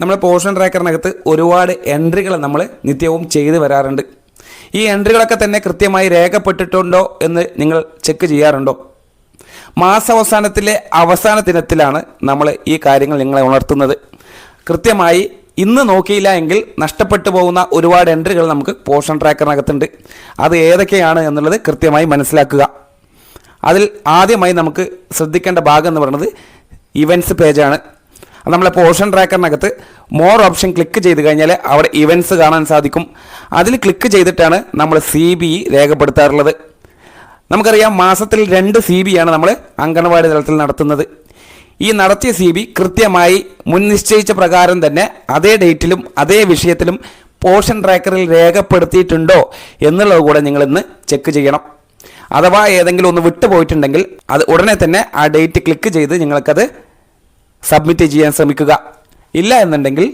നമ്മൾ പോർഷൻ ട്രാക്കറിനകത്ത് ഒരുപാട് എൻട്രികൾ നമ്മൾ നിത്യവും ചെയ്തു വരാറുണ്ട്. ഈ എൻട്രികളൊക്കെ തന്നെ കൃത്യമായി രേഖപ്പെട്ടിട്ടുണ്ടോ എന്ന് നിങ്ങൾ ചെക്ക് ചെയ്യാറുണ്ടോ? മാസാവസാനത്തിലെ അവസാന ദിനത്തിലാണ് നമ്മൾ ഈ കാര്യങ്ങൾ നിങ്ങളെ ഉണർത്തുന്നത്. കൃത്യമായി ഇന്ന് നോക്കിയില്ല എങ്കിൽ നഷ്ടപ്പെട്ടു പോകുന്ന ഒരുപാട് എൻട്രികൾ നമുക്ക് പോർഷൻ ട്രാക്കറിനകത്തുണ്ട്. അത് ഏതൊക്കെയാണ് എന്നുള്ളത് കൃത്യമായി മനസ്സിലാക്കുക. അതിൽ ആദ്യമായി നമുക്ക് ശ്രദ്ധിക്കേണ്ട ഭാഗം എന്ന് പറയുന്നത് ഇവൻസ് പേജാണ്. അത് നമ്മളെ പോർഷൻ ട്രാക്കറിനകത്ത് മോർ ഓപ്ഷൻ ക്ലിക്ക് ചെയ്ത് കഴിഞ്ഞാൽ അവിടെ ഇവന്റ്സ് കാണാൻ സാധിക്കും. അതിൽ ക്ലിക്ക് ചെയ്തിട്ടാണ് നമ്മൾ സി ബി രേഖപ്പെടുത്താറുള്ളത്. നമുക്കറിയാം മാസത്തിൽ രണ്ട് സി ബി ആണ് നമ്മൾ അംഗൻവാടി തലത്തിൽ നടത്തുന്നത്. ഈ നടത്തിയ സി ബി കൃത്യമായി മുൻനിശ്ചയിച്ച പ്രകാരം തന്നെ അതേ ഡേറ്റിലും അതേ വിഷയത്തിലും പോർഷൻ ട്രാക്കറിൽ രേഖപ്പെടുത്തിയിട്ടുണ്ടോ എന്നുള്ളത് കൂടെ നിങ്ങളിന്ന് ചെക്ക് ചെയ്യണം. അഥവാ ഏതെങ്കിലും ഒന്ന് വിട്ടുപോയിട്ടുണ്ടെങ്കിൽ അത് ഉടനെ തന്നെ ആ ഡേറ്റ് ക്ലിക്ക് ചെയ്ത് നിങ്ങൾക്കത് സബ്മിറ്റ് ചെയ്യാൻ ശ്രമിക്കുക. ഇല്ല എന്നുണ്ടെങ്കിൽ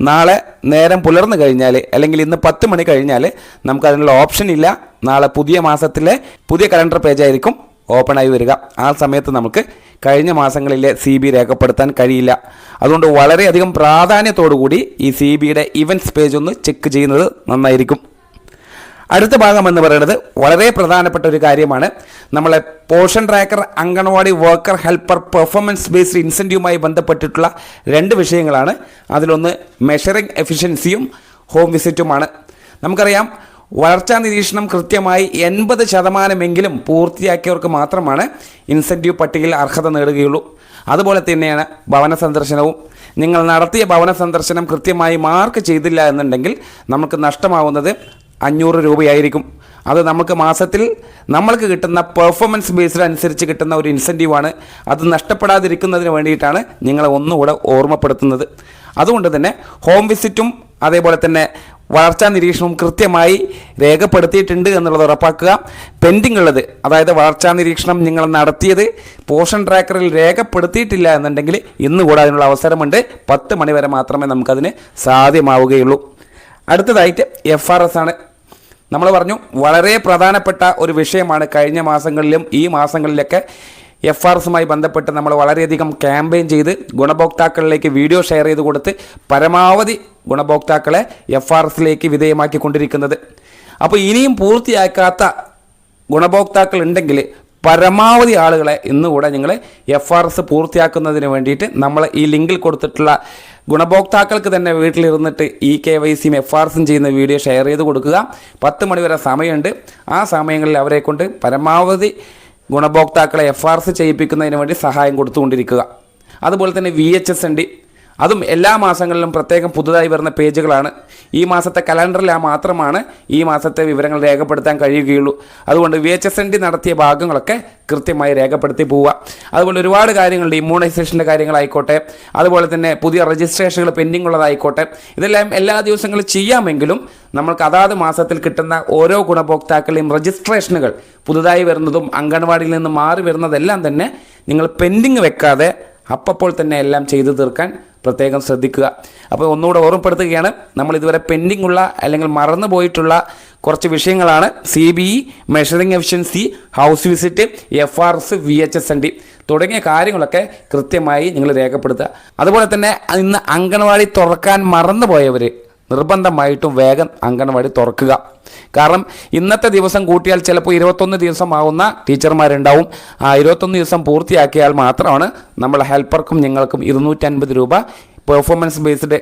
നാളെ നേരം പുലർന്നു കഴിഞ്ഞാൽ അല്ലെങ്കിൽ ഇന്ന് പത്ത് മണി കഴിഞ്ഞാൽ നമുക്ക് അതിനുള്ള ഓപ്ഷൻ ഇല്ല. നാളെ പുതിയ മാസത്തിലെ പുതിയ കലണ്ടർ പേജായിരിക്കും ഓപ്പൺ ആയി വരിക. ആ സമയത്ത് നമുക്ക് കഴിഞ്ഞ മാസങ്ങളിലെ സി ബി രേഖപ്പെടുത്താൻ കഴിയില്ല. അതുകൊണ്ട് വളരെയധികം പ്രാധാന്യത്തോടു കൂടി ഈ സി ബിയുടെ ഇവന്റ്സ് പേജ് ഒന്ന് ചെക്ക് ചെയ്യുന്നത് നന്നായിരിക്കും. അടുത്ത ഭാഗം എന്ന് പറയുന്നത് വളരെ പ്രധാനപ്പെട്ട ഒരു കാര്യമാണ്. നമ്മളെ Poshan tracker anganwadi worker helper performance based ഇൻസെന്റീവുമായി ബന്ധപ്പെട്ടിട്ടുള്ള രണ്ട് വിഷയങ്ങളാണ്. അതിലൊന്ന് മെഷറിംഗ് എഫിഷ്യൻസിയും ഹോം വിസിറ്റുമാണ് നമുക്കറിയാം വളർച്ചാ നിരീക്ഷണം കൃത്യമായി എൺപത് ശതമാനമെങ്കിലും പൂർത്തിയാക്കിയവർക്ക് മാത്രമാണ് ഇൻസെന്റീവ് പട്ടികയിൽ അർഹത നേടുകയുള്ളൂ. അതുപോലെ തന്നെയാണ് ഭവന സന്ദർശനവും. നിങ്ങൾ നടത്തിയ ഭവന സന്ദർശനം കൃത്യമായി മാർക്ക് ചെയ്തില്ല എന്നുണ്ടെങ്കിൽ നമുക്ക് നഷ്ടമാവുന്നത് അഞ്ഞൂറ് രൂപയായിരിക്കും. അത് നമുക്ക് മാസത്തിൽ നമ്മൾക്ക് കിട്ടുന്ന പെർഫോമൻസ് ബേസ്ഡ് അനുസരിച്ച് കിട്ടുന്ന ഒരു ഇൻസെന്റീവാണ് അത് നഷ്ടപ്പെടാതിരിക്കുന്നതിന് വേണ്ടിയിട്ടാണ് നിങ്ങളെ ഒന്നുകൂടെ ഓർമ്മപ്പെടുത്തുന്നത്. അതുകൊണ്ട് തന്നെ ഹോം വിസിറ്റും അതേപോലെ തന്നെ വളർച്ചാ നിരീക്ഷണവും കൃത്യമായി രേഖപ്പെടുത്തിയിട്ടുണ്ട് എന്നുള്ളത് ഉറപ്പാക്കുക. പെൻഡിംഗ് ഉള്ളത് അതായത് വളർച്ചാ നിരീക്ഷണം നിങ്ങൾ നടത്തിയത് പോഷൻ ട്രാക്കറിൽ രേഖപ്പെടുത്തിയിട്ടില്ല എന്നുണ്ടെങ്കിൽ ഇന്ന് കൂടെ അതിനുള്ള അവസരമുണ്ട്. പത്ത് മണിവരെ മാത്രമേ നമുക്കതിന് സാധ്യമാവുകയുള്ളൂ. അടുത്തതായിട്ട് എഫ് ആണ്. നമ്മൾ പറഞ്ഞു വളരെ പ്രധാനപ്പെട്ട ഒരു വിഷയമാണ് കഴിഞ്ഞ മാസങ്ങളിലും ഈ മാസങ്ങളിലൊക്കെ എഫ് ആർ എസുമായി ബന്ധപ്പെട്ട് നമ്മൾ വളരെയധികം ക്യാമ്പയിൻ ചെയ്ത് ഗുണഭോക്താക്കളിലേക്ക് വീഡിയോ ഷെയർ ചെയ്ത് കൊടുത്ത് പരമാവധി ഗുണഭോക്താക്കളെ എഫ് ആർ എസിലേക്ക് വിധേയമാക്കിക്കൊണ്ടിരിക്കുന്നത്. അപ്പോൾ ഇനിയും പൂർത്തിയാക്കാത്ത ഗുണഭോക്താക്കൾ ഉണ്ടെങ്കിൽ പരമാവധി ആളുകളെ ഇന്നുകൂടെ നിങ്ങൾ എഫ് ആർ എസ് പൂർത്തിയാക്കുന്നതിന് വേണ്ടിയിട്ട് നമ്മൾ ഈ ലിങ്കിൽ കൊടുത്തിട്ടുള്ള ഗുണഭോക്താക്കൾക്ക് തന്നെ വീട്ടിലിരുന്നിട്ട് ഇ കെ വൈ സിയും എഫ് ആർ എസും ചെയ്യുന്ന വീഡിയോ ഷെയർ ചെയ്ത് കൊടുക്കുക. പത്ത് മണിവരെ സമയമുണ്ട്. ആ സമയങ്ങളിൽ അവരെ കൊണ്ട് പരമാവധി ഗുണഭോക്താക്കളെ എഫ് ആർ എസ് ചെയ്യിപ്പിക്കുന്നതിന് വേണ്ടി സഹായം കൊടുത്തുകൊണ്ടിരിക്കുക. അതുപോലെ തന്നെ വി എച്ച് എസ് ഉണ്ട്. അതും എല്ലാ മാസങ്ങളിലും പ്രത്യേകം പുതുതായി വരുന്ന പേജുകളാണ്. ഈ മാസത്തെ കലണ്ടറിൽ ആ മാത്രമാണ് ഈ മാസത്തെ വിവരങ്ങൾ രേഖപ്പെടുത്താൻ കഴിയുകയുള്ളൂ. അതുകൊണ്ട് V H S N D നടത്തിയ ഭാഗങ്ങളൊക്കെ കൃത്യമായി രേഖപ്പെടുത്തി പോവുക. അതുകൊണ്ട് ഒരുപാട് കാര്യങ്ങളുണ്ട്. ഇമ്മ്യൂണൈസേഷന്റെ കാര്യങ്ങളായിക്കോട്ടെ അതുപോലെ തന്നെ പുതിയ രജിസ്ട്രേഷനുകൾ പെൻഡിങ് ഉള്ളതായിക്കോട്ടെ ഇതെല്ലാം എല്ലാ ദിവസങ്ങളും ചെയ്യാമെങ്കിലും നമ്മൾക്ക് അതാത് മാസത്തിൽ കിട്ടുന്ന ഓരോ ഗുണഭോക്താക്കളെയും രജിസ്ട്രേഷനുകൾ പുതുതായി വരുന്നതും അംഗൻവാടിയിൽ നിന്ന് മാറി വരുന്നതെല്ലാം തന്നെ നിങ്ങൾ പെൻഡിങ് വെക്കാതെ അപ്പോൾ തന്നെ എല്ലാം ചെയ്തു തീർക്കാൻ പ്രത്യേകം ശ്രദ്ധിക്കുക. അപ്പോൾ ഒന്നുകൂടെ ഓർമ്മപ്പെടുത്തുകയാണ് നമ്മൾ ഇതുവരെ പെൻഡിംഗ് ഉള്ള അല്ലെങ്കിൽ മറന്നു പോയിട്ടുള്ള കുറച്ച് വിഷയങ്ങളാണ് C B E measuring efficiency house visit F R S V H S N D തുടങ്ങിയ കാര്യങ്ങളൊക്കെ കൃത്യമായി നിങ്ങൾ രേഖപ്പെടുത്തുക. അതുപോലെ തന്നെ ഇന്ന് അംഗൻവാടി തുറക്കാൻ മറന്നുപോയവർ നിർബന്ധമായിട്ടും വേഗം അംഗൻവാടി തുറക്കുക. കാരണം ഇന്നത്തെ ദിവസം കൂട്ടിയാൽ ചിലപ്പോൾ ഇരുപത്തൊന്ന് ദിവസമാവുന്ന ടീച്ചർമാരുണ്ടാവും. ആ ഇരുപത്തൊന്ന് ദിവസം പൂർത്തിയാക്കിയാൽ മാത്രമാണ് നമ്മൾ ഹെൽപ്പർക്കും ഞങ്ങൾക്കും ഇരുന്നൂറ്റൻപത് രൂപ പെർഫോമൻസ് ബേസ്ഡ്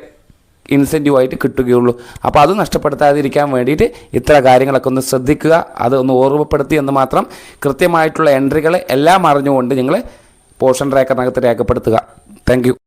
ഇൻസെന്റീവായിട്ട് കിട്ടുകയുള്ളൂ. അപ്പോൾ അത് നഷ്ടപ്പെടുത്താതിരിക്കാൻ വേണ്ടിയിട്ട് ഇത്ര കാര്യങ്ങളൊക്കെ ഒന്ന് ശ്രദ്ധിക്കുക. അത് ഒന്ന് ഓർമ്മപ്പെടുത്തി എന്ന് മാത്രം കൃത്യമായിട്ടുള്ള എൻട്രികൾ എല്ലാം അറിഞ്ഞുകൊണ്ട് നിങ്ങൾ പോർഷൻ ട്രാക്കറിനകത്ത് രേഖപ്പെടുത്തുക. താങ്ക്